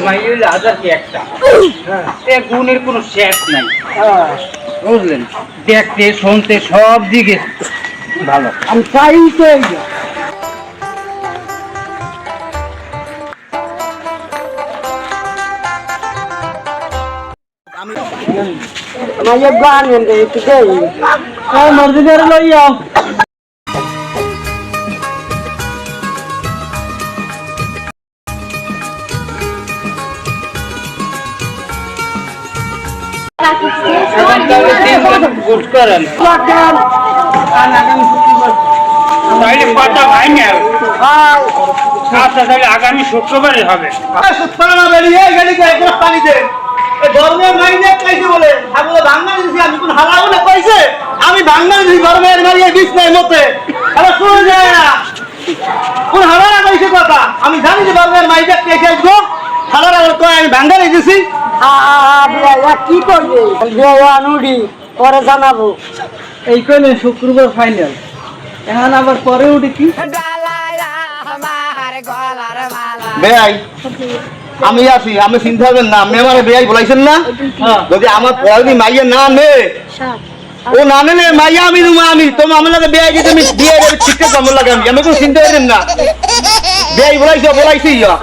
মাই হইলে কি একটা গুণের কোনো শেষ নাই বুঝলেন দেখতে শুনতে সব দিকে ভালো আমি তো আমার গান একটু লই মাইনে কাইছে বলে আমি দিছি ধর্মের মারিয়ে বিষ নাই মতে কোন হালারা কইছে কথা আমি জানি যে ধর্মের মাইনে কাইছে আসব। আমি বাংলা দিছি কি করবে আনুডি পরে জানাব এই কইলে শুক্রবার ফাইনাল এখন আবার পরে উঠি কি? আমি আছি আমি চিন্তা করবেন না আপনি আমার বেয়াই বলাইছেন না? যদি আমার পরে মাইয়া না নে ও না নেলে মাইয়া আমি নুমা আমি তোমার আমার লাগে বেয়াই যে তুমি বিয়ে ঠিক আছে আমার লাগে আমি? আমি কোনো চিন্তা করেন না। বেয়াই বলাইছো বলাইছি ইয়া।